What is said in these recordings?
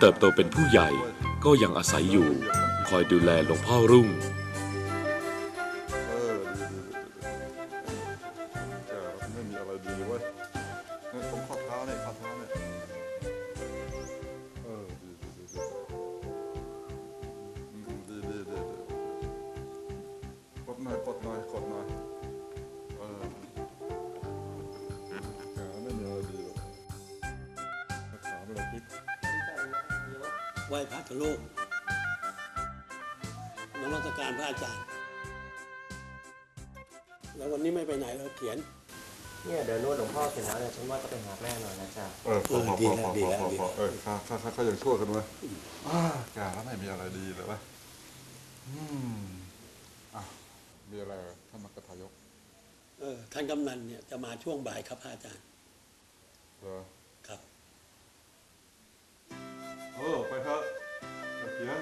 เติบโตเป็นผู้ใหญ่ก็ยังอาศัยอยู่ คอยดูแลหลวงพ่อรุ่ง อืมอะมีอะไรเหรอท่านมักกะทายกเออท่านกำนันเนี่ยจะมาช่วงบ่ายครับพระอาจารย์เหรอครับ เออไปเถอะตะเกียน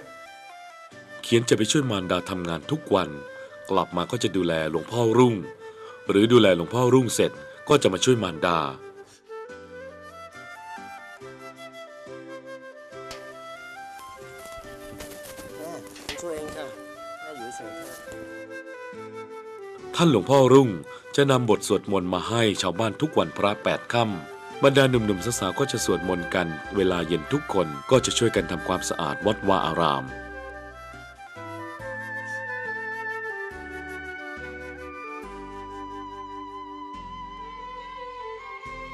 เขียนจะไปช่วยมารดาทำงานทุกวัน กลับมาก็จะดูแลหลวงพ่อรุ่ง หรือดูแลหลวงพ่อรุ่งเสร็จก็จะมาช่วยมารดาานหลวงพ่อรุ่งจะนำบทสวดมนต์มาให้ชาวบ้านทุกวันพระแปดค่ำบรรดาหนุ่มๆสาวๆก็จะสวดมนต์กัน เวลาเย็นทุกคนก็จะช่วยกันทำความสะอาดวัดวาอาราม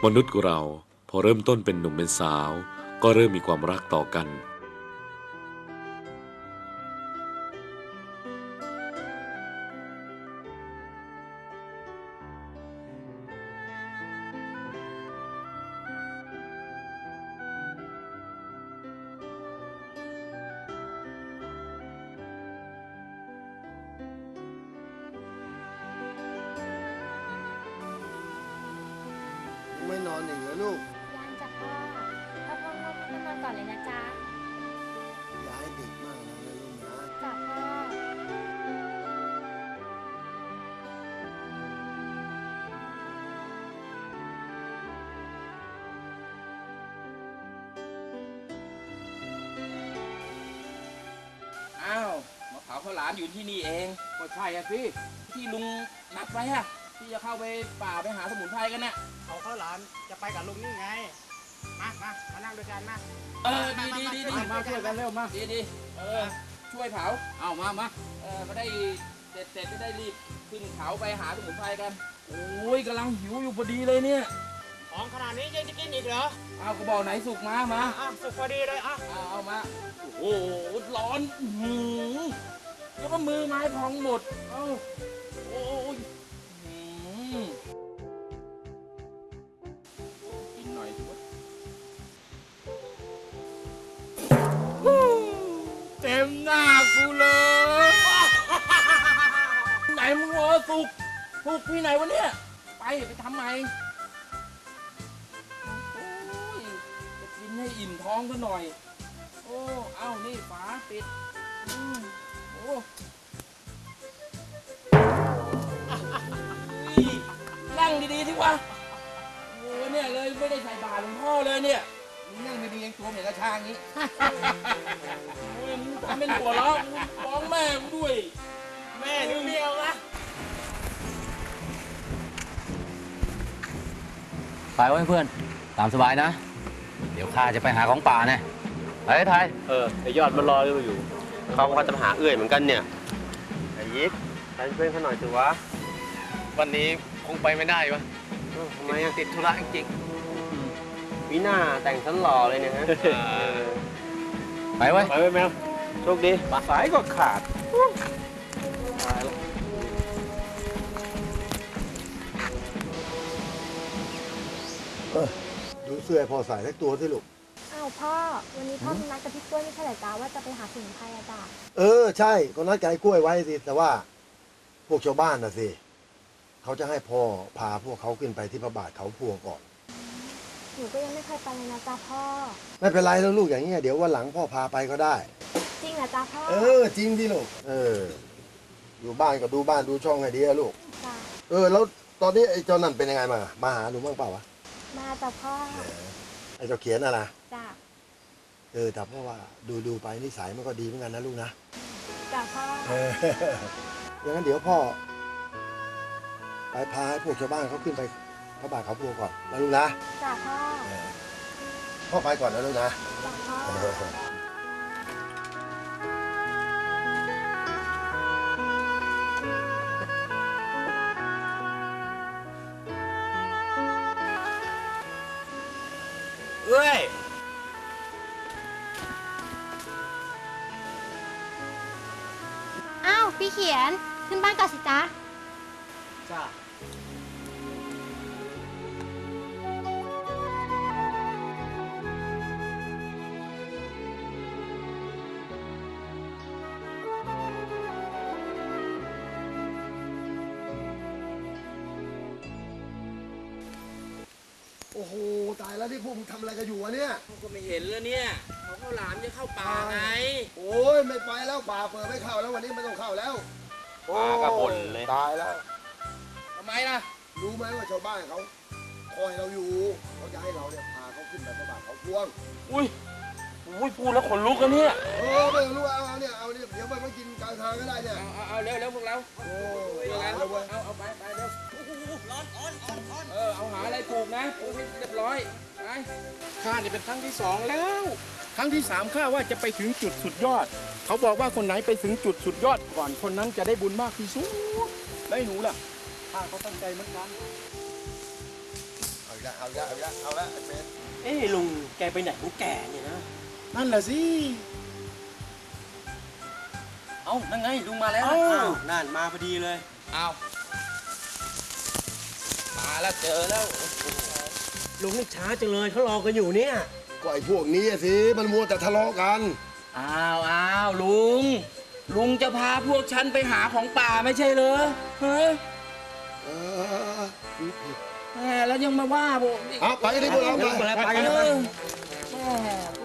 มนุษย์เราพอเริ่มต้นเป็นหนุ่มเป็นสาว ก็เริ่มมีความรักต่อกัน หลามอยู่ที่นี่เองก็ใช่อะสิที่ลุงนัดไว้อะที่จะเข้าไปป่าไปหาสมุนไพรกันน่ะเขาข้าวหลามจะไปกับลุงนี่ไง มามามานั่งด้วยกันมา เออดีดีดีดีมาช่วยกันเร็วมาดีดีเออช่วยเผาเอามามาเออมาได้เสร็จเสร็จจะได้รีบขึ้นเขาไปหาสมุนไพรกันโอ้ยกำลังหิวอยู่พอดีเลยเนี่ยของขนาดนี้ยังจะกินอีกเหรอเอากระบอกไหนสุกมามาอะสุกพอดีเลยอะเอาเอามาโอ้โหร้อนอื้อหือ แล้วก็มือไม้พองหมด เอ้า โอ้ยอื้อหือกินหน่อยสิวะเต็มหน้ากูเลย ไหนมึงวะสุกสุกที่ไหนวะเนี่ย ไปไปทำไมโอ้ยจะกินให้อิ่มท้องซะหน่อย โอ้ เอ้า นี่ฝาปิดอืม นั่งดีๆที่วะโอ้เนี่ยเลยไม่ได้ใส่บาตรหลวงพ่อเลยเนี่ยมึงนั่งดีๆยังตัวเหมือนกระชางนี้ โอ้ยมึงทำเป็นหัวเราะมึงฟ้องแม่กูด้วย แม่หรือเมียวะไปไว้เพื่อน ตามสบายนะ เดี๋ยวข้าจะไปหาของป่าแน่ไปไทย เออไอยอดมันรออยู่ เขาก็จะมาหาเอื้อยเหมือนกันเนี่ยไอ้ยิกไปเพื่อนเขาหน่อยสิวะวันนี้คงไปไม่ได้วะเออทำไมอะติดธุระจริงมีหน้าแต่งสันหล่อเลยเนี่ยฮะๆไปไว้ไปไว้แมวโชคดีสายก็ขาดดูเสื้อให้พ่อใส่สักตัวที่ลูกอ้าวพ่อ วันนี้พ่อมีนัดกับพี่กล้วยไม่ใช่เหรอจ๊ะว่าจะไปหาสมุนไพรอะจ้ะเออใช่ก็นัดไก่กล้วยไว้สิแต่ว่า พวกชาวบ้านน่ะสิเขาจะให้พ่อพาพวกเขาขึ้นไปที่พระบาทเขาพวงก่อน หนูก็ยังไม่เคยไปเลยนะจ๊ะพ่อ ไม่เป็นไรแล้วลูกอย่างนี้ยเดี๋ยววันหลังพ่อพาไปก็ได้ จริงเหรอจ๊ะพ่อเออ จริงที่ลูกเออ อยู่บ้านก็ดูบ้านดูช่องให้ดีอะลูก จ้ะเออ แล้วตอนนี้ไอ้เจ้านั่นเป็นยังไงมา มาหาหนูบ้างเปล่าวะมาจ้ะพ่อ ไอ้เจ้าเขียนน่ะนะจ้ะเออแต่เพราะว่าดูดูไปนิสัยมันก็ดีเหมือนกันนะลูกนะจ้ะพ่อเออ อย่างนั้นเดี๋ยวพ่อ ไปพาให้พวกชาวบ้านเขาขึ้นไปพระบาทเขาพวงก่อนนะลูกนะจ้ะพ่อเออพ่อไปก่อนนะลูกนะ จ้ะพ่อ แล้วที่พวกมึงทำอะไรกันอยู่วะเนี่ยก็ไม่เห็นแล้วเนี่ยเขาข้าวหลามจะเข้าป่าไงโอ้ยไม่ไปแล้วป่าเปิดไม่เข้าแล้ววันนี้ไม่ต้องเข้าแล้วปลากระบ่นเลย ตายแล้ว ทำไมล่ะรู้ไหมว่าชาวบ้านเขาคอยเราอยู่เขาจะให้เราเนี่ยพาเขาขึ้นไปพระบาทเขาพวง อุ้ยอุ้ยพูดแล้วขนลุกแล้วเนี่ยเออไม่รู้เอาเอาเนี่ยเอาเนี่ยเดี๋ยวไปมากินกลางทางก็ได้เนี่ย เอาเอาเอาเร็วเร็วพวกเราโอ้เร็วตายๆแล้วเว้ยเอาเอาไปไปเร็ว เออเอาหาอะไรปลูกนะปลูกให้เรียบร้อยไปข้านี่เป็นครั้งที่สองแล้ว ครั้งที่สามข้าว่าจะไปถึงจุดสุดยอด เขาบอกว่าคนไหนไปถึงจุดสุดยอดก่อนคนนั้นจะได้บุญมากที่สุดได้หนูล่ะข้าก็ตั้งใจเหมือนกันเอาอีกแล้วเอาอีกแล้วเอาอีกแล้วเอาละไอ้เป็ดเอ้ลุงแกไปไหนของแกเนี่ยนะนั่นแหละสิเอ้านั่นไงลุงมาแล้วเอ้าอ้าวนั่นมาพอดีเลยเอา มาแล้วเจอแล้วลุงนี่ช้าจังเลยเขารอกันอยู่เนี่ยก็ไอ้พวกนี้อะสิมันมัวแต่ทะเลาะกัน อ้าวอ้าวลุง ลุงจะพาพวกฉันไปหาของป่าไม่ใช่เหรอฮะเออแหมแล้วยังมาว่าผมอีกเอาไปกันดิพวกเราไป ไปไปเอกันอไป แหม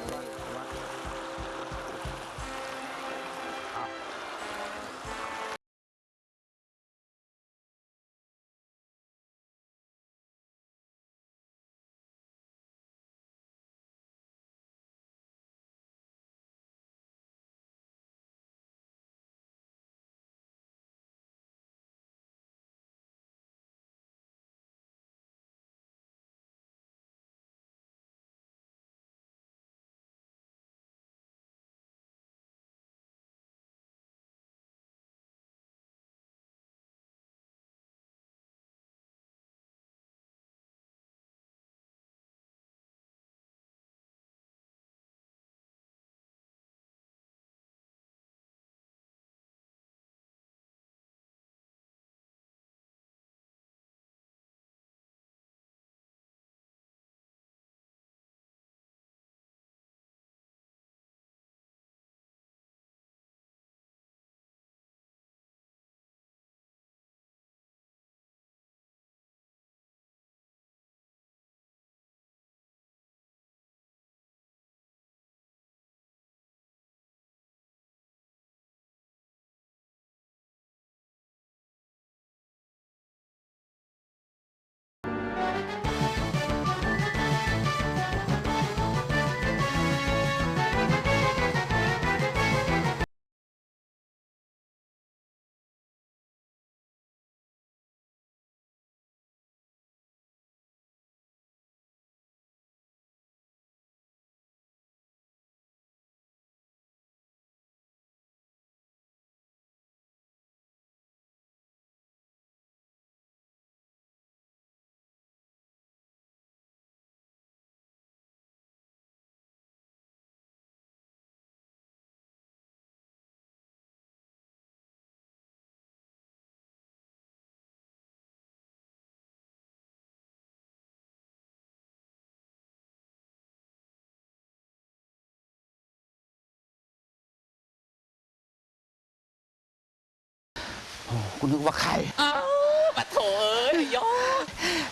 กูนึกว่าใครอ้าวปะโถเอ้ยยอด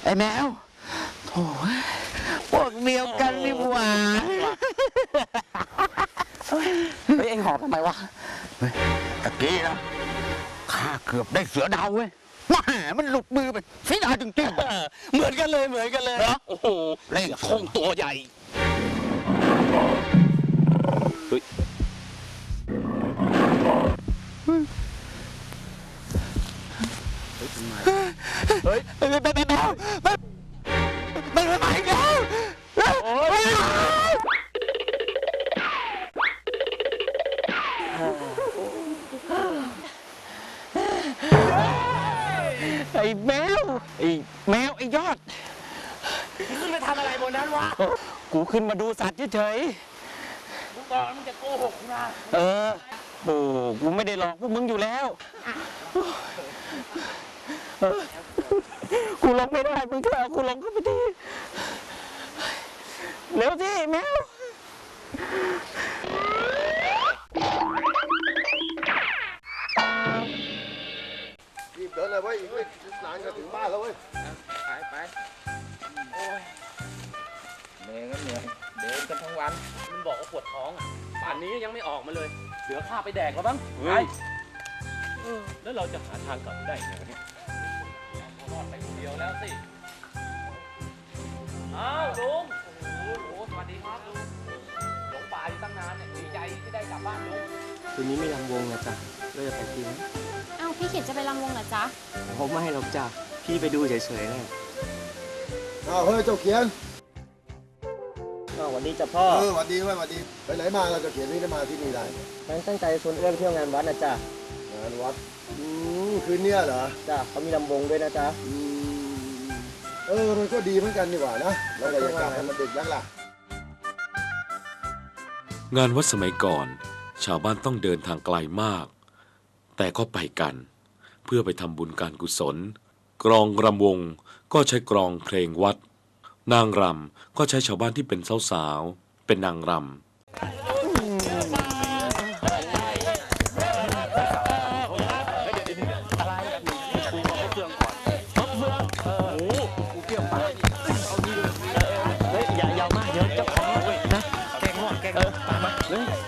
ไอ้แมวโถ่พวกเดียวกันนี่หว่าเฮ้ยเอ็งหอบทำไมวะเฮ้ยตะกี้นะข้าเกือบได้เสือดาวเว้ยแหมมันหลุดมือไปเสียดายจริงๆ เหมือนกันเลยเหมือนกันเลยเหรอโอ้โหเล่น คงตัวใหญ่เฮ้ย ไม่ไม่ไม่ไม่ไม่ไม่ไม่ไม่แล้วโอ้ยไอ้แมวไอ้แมวไอ้ยอดขึ้นไปทำอะไรบนนั้นวะกูขึ้นมาดูสัตว์เฉยมึงบอกมึงจะโกหกนะๆเออโอ้กูไม่ได้หลอกพวกมึงอยู่แล้วเออ กูลงไม่ได้มึงช่วยเอากูลงเข้าไปทีเร็วสิแมวรีบเดินเลยเว้ยอีกไม่นานก็ถึงบ้านแล้วเว้ยไปไปโอ้ยเหนื่อยก็เหนื่อยเดินกันทั้งวัน มันบอกว่าปวดท้องอะป่านนี้ยังไม่ออกมาเลยเหลือข้าไปแดกแล้วบ้างเฮ้ยเออแล้วเราจะหาทางกลับได้ไงวะเนี่ย แล้วสิ อ้าวลุง โอ้โหสวัสดีครับลุงหลงป่าอยู่ตั้งนานเนี่ยดีใจที่ได้กลับบ้านลุง คืนนี้ไม่ยังวงนะจ๊ะเราจะไปทีไหมเอ้าพี่เขียนจะไปรำวงเหรอจ๊ะ ผมไม่ให้หรอกจ้ะพี่ไปดูเฉยๆนะอ้าวเฮ้ยเจ้าเขียนก็วันนี้จะพ่อเออหวัดดีเว้ยหวัดดี ไปไหนมาเราเจ้าเขียนนี่ได้มาที่นี่ได้ฉันตั้งใจชวนเอื้อนเที่ยวงานวัดนะจ๊ะงานวัดอืมคืนเนี้ยเหรอ จ้ะเขามีลำวงด้วยนะจ๊ะอืม เออมันก็ดีเหมือนกันนี่หว่านะเราก็อยากกลับให้มันดึกยังล่ะ งานวัดสมัยก่อน ชาวบ้านต้องเดินทางไกลมาก แต่ก็ไปกัน เพื่อไปทำบุญการกุศล กรองรำวงก็ใช้กรองเพลงวัด นางรำก็ใช้ชาวบ้านที่เป็นสาวๆเป็นนางรำ 네.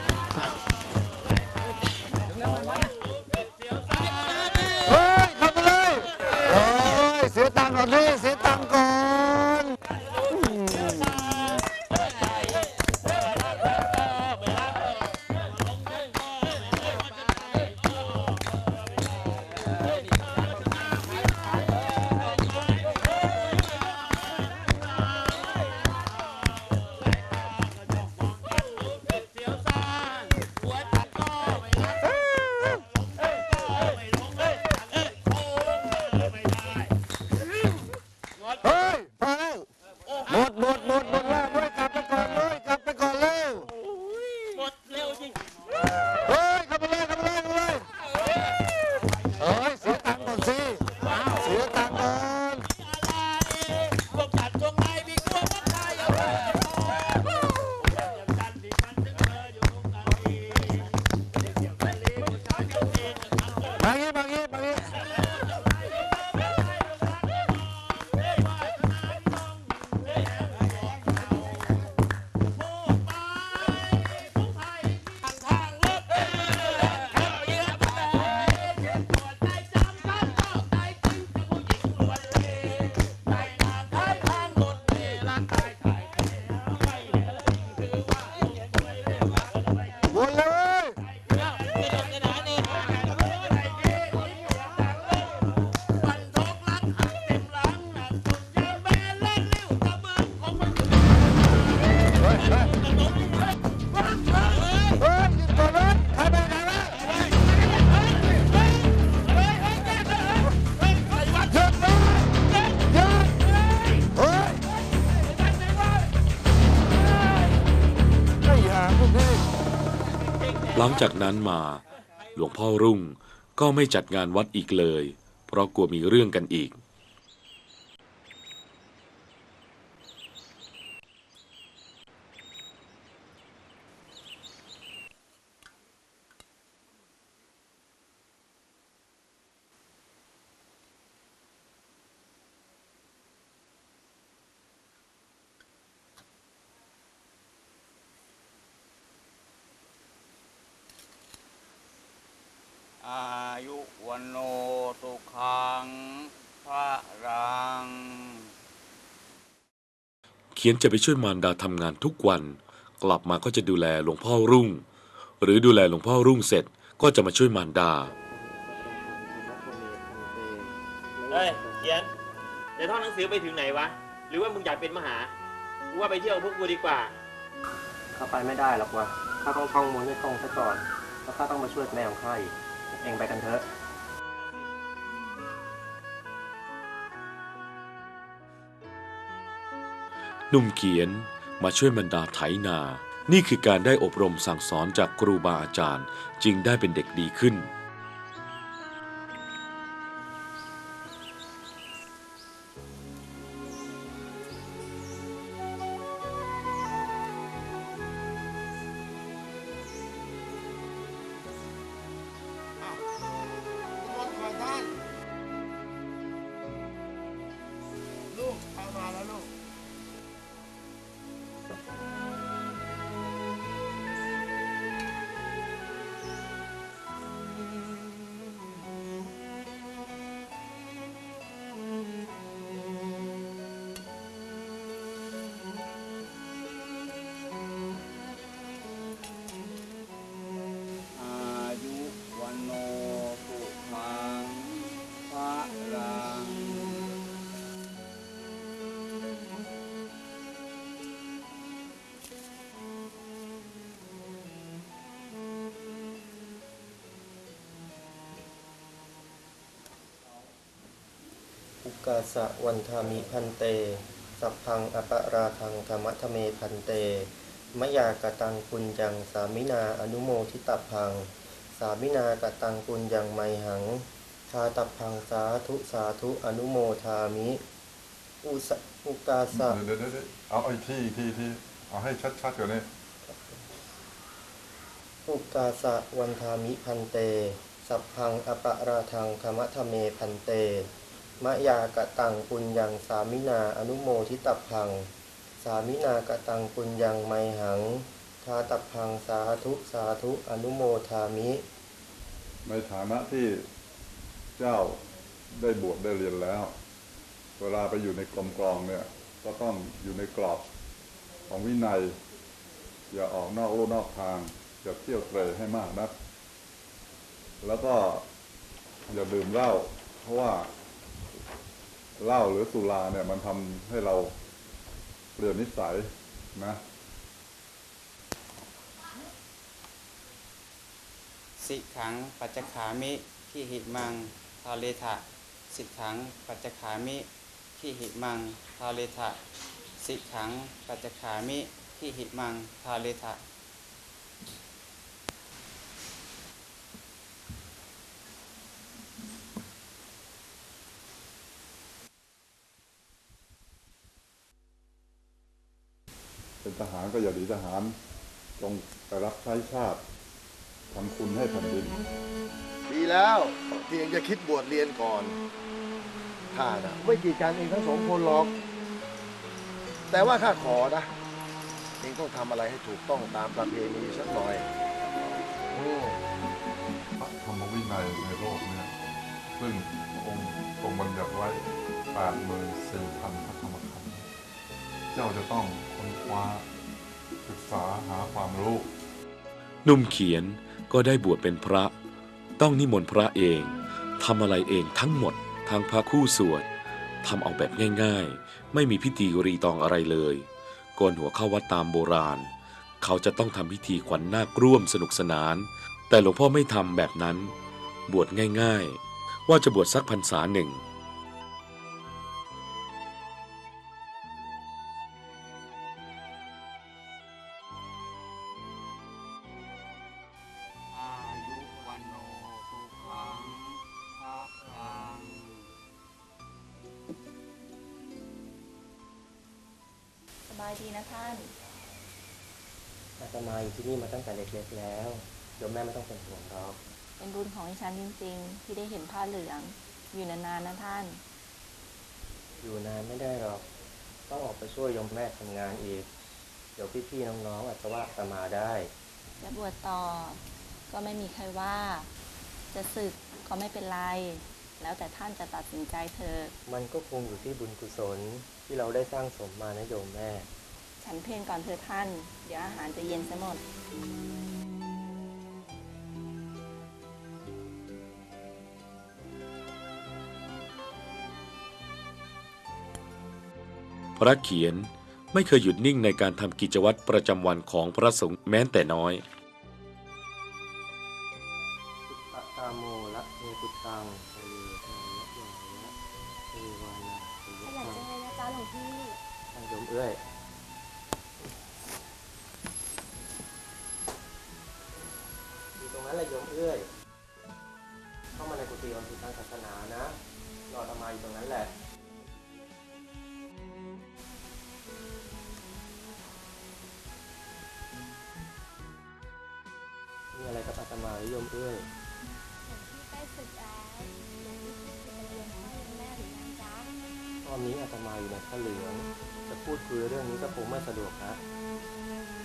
ลังจากนั้นมา หลวงพ่อรุ่งก็ไม่จัดงานวัดอีกเลย เพราะกลัวมีเรื่องกันอีก อายุวันโนสุขังพระรัง เขียนจะไปช่วยมารดาทำงานทุกวัน กลับมาก็จะดูแลหลวงพ่อรุ่ง หรือดูแลหลวงพ่อรุ่งเสร็จก็จะมาช่วยมารดา เฮ้ยเขียนในท่องหนังสือไปถึงไหนวะ หรือว่ามึงอยากเป็นมหากูว่าไปเที่ยวพวกกูดีกว่า เข้าไปไม่ได้หรอกวะข้าต้องท่องมนต์ให้คล่องซะก่อน แล้วข้าต้องมาช่วยแม่ของข้าอีก เองไปกันเถอะ หนุ่มเขียนมาช่วยบรรดาไถนา นี่คือการได้อบรมสั่งสอนจากครูบาอาจารย์ จึงได้เป็นเด็กดีขึ้น อุกาสะวันธามิพันเต สัพพังอปราทังธรรมทเมพันเต มยากตังปุญญังสามินาอนุโมทิตพัง สามินากตังปุญญังไมหังทาตพังสาธุสาธุอนุโมทามิ อุสอุกาสะเดี๋ยวเดี๋ยวเดี๋ยวเอาไอ้ที่ที่ที่เอาให้ชัดๆกว่านี้อุกาสะวันธามิพันเต สัพพังอปราทังธรรมทเมพันเต มะยากะตังปุญญังสามินาอนุโมทิตพัง สามินากะตังปุญญังไมหังทาตพังสาธุสาธุอนุโมทามิ ในฐานะที่เจ้าได้บวชได้เรียนแล้ว เวลาไปอยู่ในกรมกรองเนี่ย ก็ต้องอยู่ในกรอบของวินัย อย่าออกนอกลู่นอกทาง อย่าเที่ยวเตรให้มากนักแล้วก็อย่าดื่มเหล้าเพราะว่า เหล้าหรือสุราเนี่ย มันทำให้เราเปลี่ยนนิสัยนะ สิขังปัจจขามิขีหิมังทาเลทะสิขังปัจจขามิขีหิมังทาเลทะสิขังปัจจขามิขีหิมังทาเลทะ ทหารก็อย่าหนีทหารจงไปรับใช้ชาติทำคุณให้แผ่นดิน ดีแล้วที่ยังจะคิดบวชเรียนก่อนข้านะไม่กีดกันเองทั้งสองคนหรอก แต่ว่าข้าขอนะ เองต้องทำอะไรให้ถูกต้องตามประเพณีสักหน่อยอืมธรรมวินัยในโลกเนี่ย ซึ่งพระองค์ทรงบัญญัติไว้แปดหมื่นสี่พันพระธรรมขันธ์เจ้าจะต้องค้น คว้าศึกษาหาความรู้หนุ่มเขียนก็ได้บวชเป็นพระ ต้องนิมนต์พระเองทำอะไรเองทั้งหมดทั้งพระคู่สวดทำเอาแบบง่ายๆ ไม่มีพิธีรีตองอะไรเลยโกนหัวเข้าวัดตามโบราณ เขาจะต้องทำพิธีขวัญนาคร่วมสนุกสนาน แต่หลวงพ่อไม่ทำแบบนั้น บวชง่ายๆ ว่าจะบวชสักพรรษาหนึ่ง เป็นห่วงหรอกเป็นบุญของดิฉันจริง ๆ ที่ได้เห็นผ้าเหลือง อยู่นานๆนะท่าน อยู่นานไม่ได้หรอก ต้องออกไปช่วยโยมแม่ทำงานอีก เดี๋ยวพี่ๆน้องๆอาจจะว่าอาตมาได้จะบวชต่อ ก็ไม่มีใครว่า จะศึกก็ไม่เป็นไร แล้วแต่ท่านจะตัดสินใจเถอะมันก็คงอยู่ที่บุญกุศลที่เราได้สร้างสมมานะโยมแม่ ฉันเพลงก่อนเถอะท่าน เดี๋ยวอาหารจะเย็นซะหมด พระเขียนไม่เคยหยุดนิ่งในการทำกิจวัตรประจำวันของพระสงฆ์แม้แต่น้อยตาโมละเทตุตังเทวายะเทวานาเทขยันจังเลยนะจ๊ะหลวงพี่ทานโยมเอ้ยอยู่ตรงนั้นแหละโยมเอ้ยเข้ามาในกุฏิวันพุธทางศาสนานะ เอ้ยหลวงพี่ใกล้ศึกแล้วหลวงพี่คิดจะเรียนพ่อเรียนแม่หรือยังจ๊ะตอนนี้อาตมาอยู่ในพระเหลือง จะพูดคุยเรื่องนี้ก็คงไม่สะดวกนะ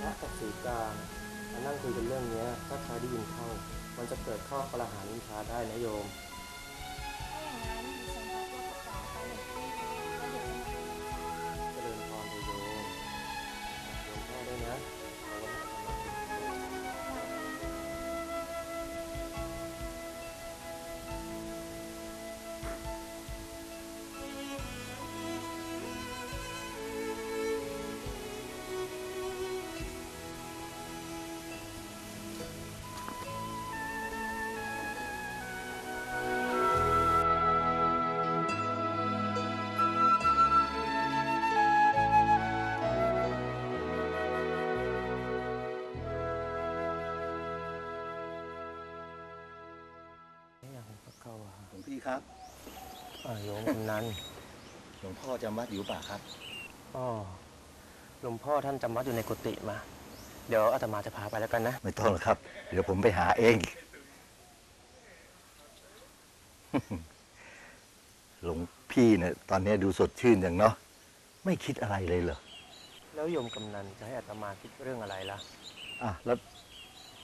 พระกับสีกามานั่งคุยกันเรื่องเนี้ยถ้าใครได้ยินเข้า มันจะเกิดข้อกระหานินทาได้นะโยม ครับอ่าโยมกำนันหลวงพ่อจำวัดอยู่ป่ะครับ อ๋อหลวงพ่อท่านจำวัดอยู่ในกุฏิมา เดี๋ยวอาตมาจะพาไปแล้วกันนะ ไม่ต้องหรอกครับ เดี๋ยวผมไปหาเอง หลวงพี่เนี่ยตอนนี้ดูสดชื่นอย่างเนาะไม่คิดอะไรเลยเหรอแล้วโยมกำนันจะให้อาตมาคิดเรื่องอะไรล่ะ อะแล้ว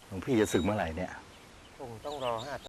หลวงพี่จะสึกเมื่อไหร่เนี่ย คงต้องรอให้อาต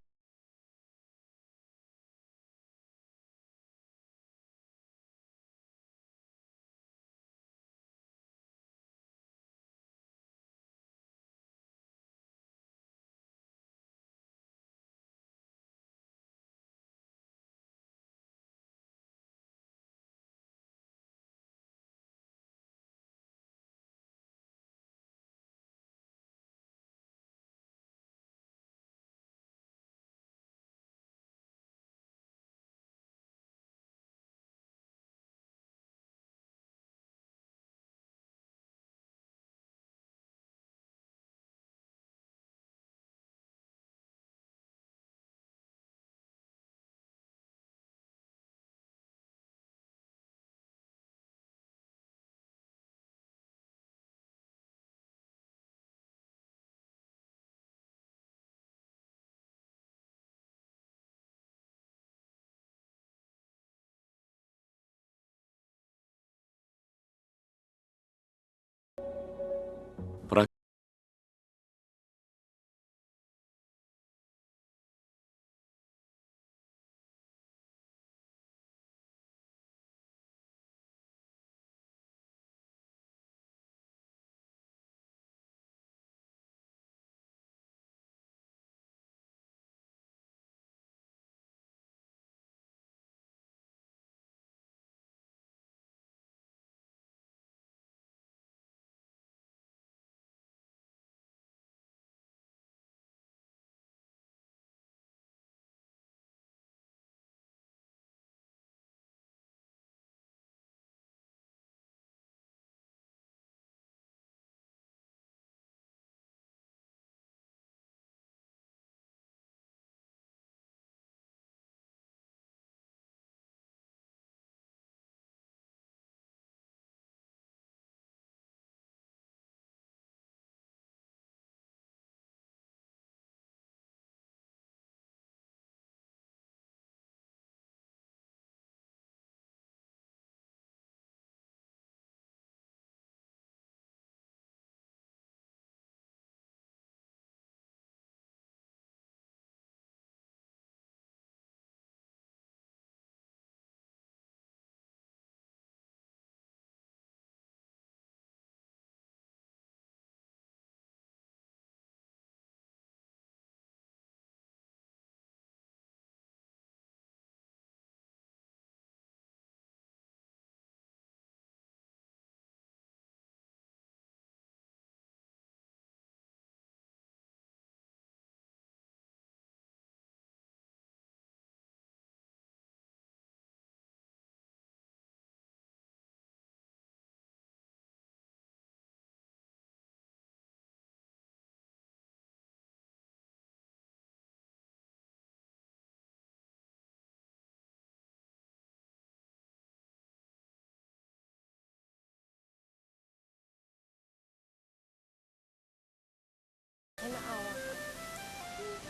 ให้มาเอาอะค่ะ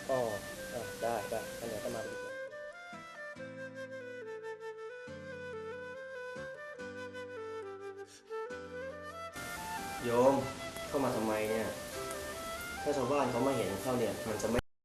อ๋ออะได้ได้อันไหนก็มาไปดีกว่าโยมเข้ามาทำไมเนี่ย ถ้าชาวบ้านเขามาเห็นเข้าเนี่ยมันจะไม่